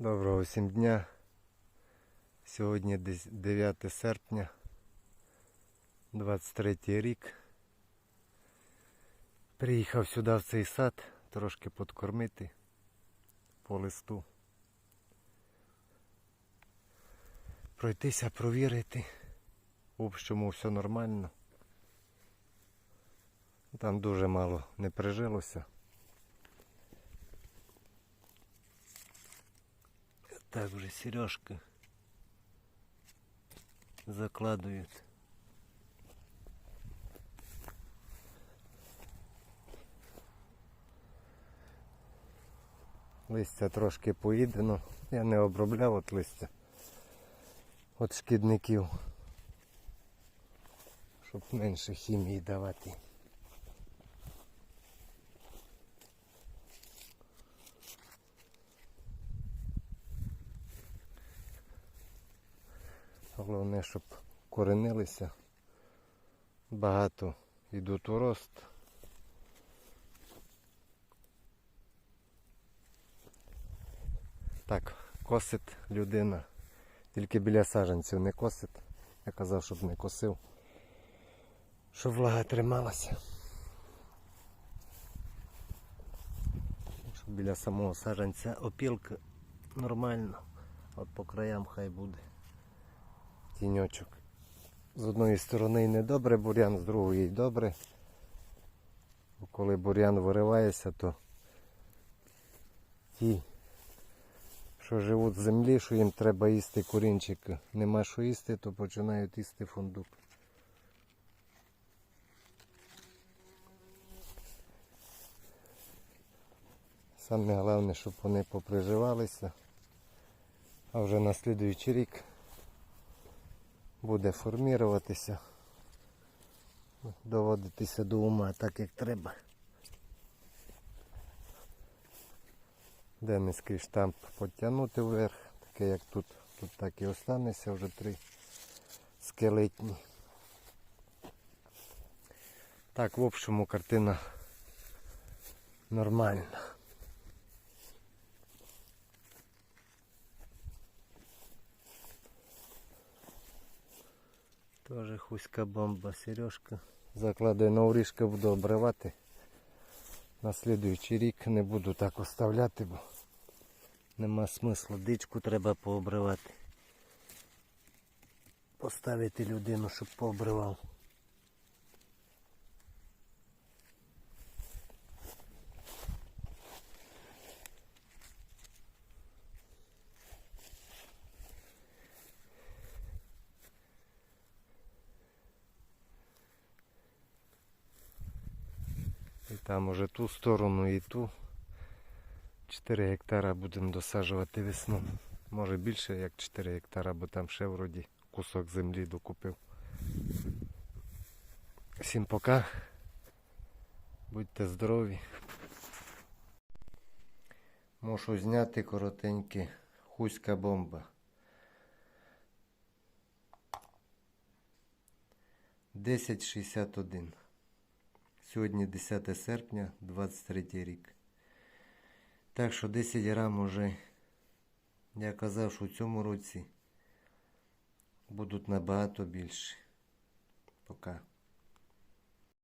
Доброго всім дня. Сьогодні 9 серпня, 23 рік. Приїхав сюди в цей сад трошки подкормити по листу. Пройтися, провірити. В общому все нормально. Там дуже мало не прижилося. Так вже сережки закладують. Листя трошки поїдено. Я не обробляв от листя. От шкідників. Щоб менше хімії давати. Головне, щоб коренилися. Багато йдуть у рост. Так, косить людина. Тільки біля саджанців не косить. Я казав, щоб не косив. Щоб влага трималася. Щоб біля самого саджанця опілка нормально. От по краям хай буде тіньочок. З одної сторони й недобре бур'ян, з другої добре. Бо коли бур'ян виривається, то ті, що живуть в землі, що їм треба їсти корінчик, нема що їсти, то починають їсти фундук. Саме головне, щоб вони поприживалися, а вже на слідуючий рік буде форміруватися, доводитися до ума так як треба. Де низький штамп потягнути вверх, таке як тут, тут так і останеться вже три скелетні. Так, в общому картина нормальна. Тоже хуська бомба, сережка. Закладаю на орішки, буду обривати. На слідуючий рік не буду так оставляти, бо нема смисла. Дичку треба пообривати. Поставити людину, щоб пообривав. І там уже ту сторону і ту. 4 гектара будемо досаджувати весну. Може більше як 4 гектара, бо там ще вроді кусок землі докупив. Всім пока. Будьте здорові. Мушу зняти коротеньке хуська бомба. Десять шістдесят один. Сьогодні 10 серпня 23 рік. Так що 10 грам уже, я казав, що в цьому році будуть набагато більше. Пока.